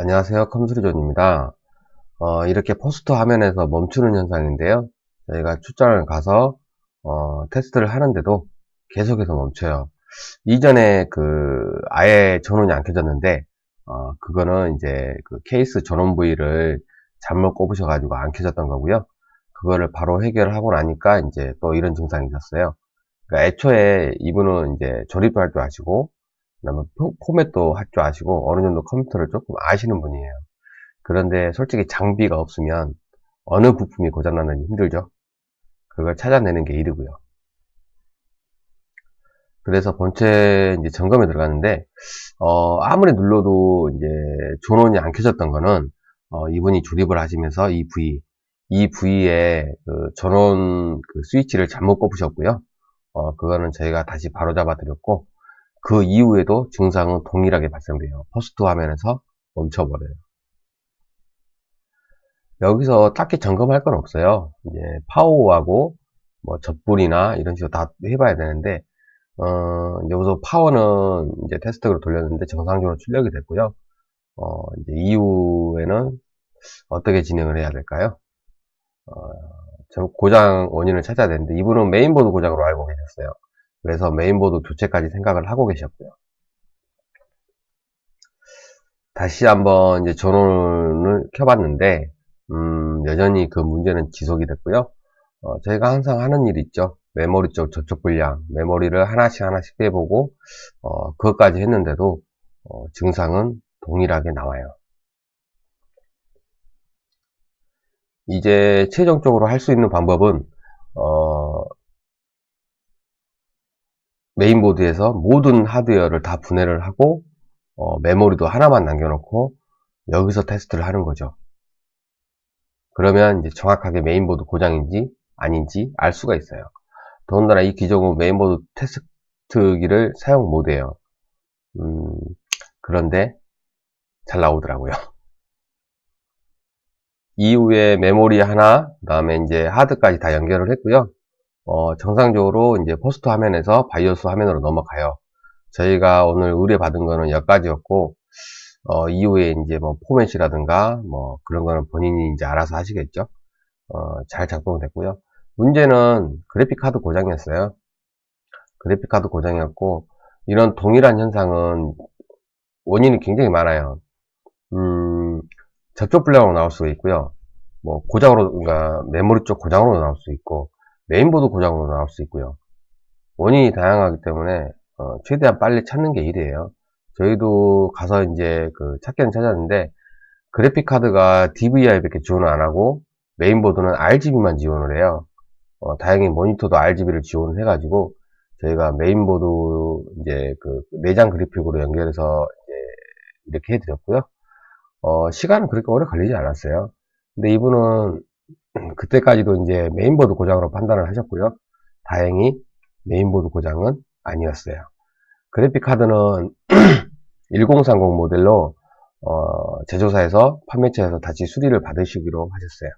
안녕하세요. 컴스리존입니다. 어, 이렇게 포스터 화면에서 멈추는 현상인데요. 저희가 출장을 가서 어, 테스트를 하는데도 계속해서 멈춰요. 이전에 그 아예 전원이 안 켜졌는데 어, 그거는 이제 그 케이스 전원 부위를 잘못 꼽으셔 가지고 안 켜졌던 거고요. 그거를 바로 해결하고 나니까 이제 또 이런 증상이 있었어요. 그러니까 애초에 이분은 이제 조립도 할 줄 아시고 그다음에 포- 포맷도 할 줄 아시고 어느 정도 컴퓨터를 조금 아시는 분이에요. 그런데 솔직히 장비가 없으면 어느 부품이 고장나는지 힘들죠. 그걸 찾아내는 게 일이고요. 그래서 본체 이제 점검에 들어갔는데 어, 아무리 눌러도 이제 전원이 안 켜졌던 거는 어, 이분이 조립을 하시면서 이 부위 이 부위에 그 전원 그 스위치를 잘못 꼽으셨고요. 어, 그거는 저희가 다시 바로 잡아 드렸고 그 이후에도 증상은 동일하게 발생돼요. 포스트 화면에서 멈춰버려요. 여기서 딱히 점검할 건 없어요. 이제 파워하고 뭐 젖불이나 이런 식으로 다 해봐야 되는데 어, 이제 우선 파워는 이제 테스트로 돌렸는데 정상적으로 출력이 됐고요. 어, 이제 이후에는 어떻게 진행을 해야 될까요? 어, 저 고장 원인을 찾아야 되는데 이분은 메인보드 고장으로 알고 계셨어요. 그래서 메인보드 교체까지 생각을 하고 계셨고요. 다시 한번 이제 전원을 켜봤는데 음, 여전히 그 문제는 지속이 됐고요. 어, 저희가 항상 하는 일이 있죠. 메모리 쪽 저쪽 분량, 메모리를 하나씩 하나씩 빼보고 어, 그것까지 했는데도 어, 증상은 동일하게 나와요. 이제 최종적으로 할 수 있는 방법은 어, 메인보드에서 모든 하드웨어를 다 분해를 하고 어, 메모리도 하나만 남겨놓고 여기서 테스트를 하는 거죠. 그러면 이제 정확하게 메인보드 고장인지 아닌지 알 수가 있어요. 더군다나 이 기종은 메인보드 테스트기를 사용 못해요. 음, 그런데 잘 나오더라고요. 이후에 메모리 하나, 그 다음에 이제 하드까지 다 연결을 했고요. 어, 정상적으로 이제 포스트 화면에서 바이오스 화면으로 넘어가요. 저희가 오늘 의뢰받은 거는 여기까지였고, 어, 이후에 이제 뭐 포맷이라든가 뭐 그런 거는 본인이 이제 알아서 하시겠죠. 어, 잘 작동됐고요. 문제는 그래픽 카드 고장이었어요. 그래픽 카드 고장이었고, 이런 동일한 현상은 원인이 굉장히 많아요. 음, 저쪽 분량으로 나올 수가 있고요. 뭐 고장으로, 그러니까 메모리 쪽 고장으로 나올 수 있고, 메인보드 고장으로 나올 수 있고요. 원인이 다양하기 때문에 어, 최대한 빨리 찾는 게 일이에요. 저희도 가서 이제 그 찾기는 찾았는데 그래픽 카드가 DVI밖에 지원을 안 하고 메인보드는 RGB만 지원을 해요. 어, 다행히 모니터도 RGB를 지원을 해가지고 저희가 메인보드 이제 그 내장 그래픽으로 연결해서 이제 이렇게 해드렸고요. 어, 시간은 그렇게 오래 걸리지 않았어요. 근데 이분은 그때까지도 이제 메인보드 고장으로 판단을 하셨고요. 다행히 메인보드 고장은 아니었어요. 그래픽 카드는 1030 모델로 어, 제조사에서 판매처에서 다시 수리를 받으시기로 하셨어요.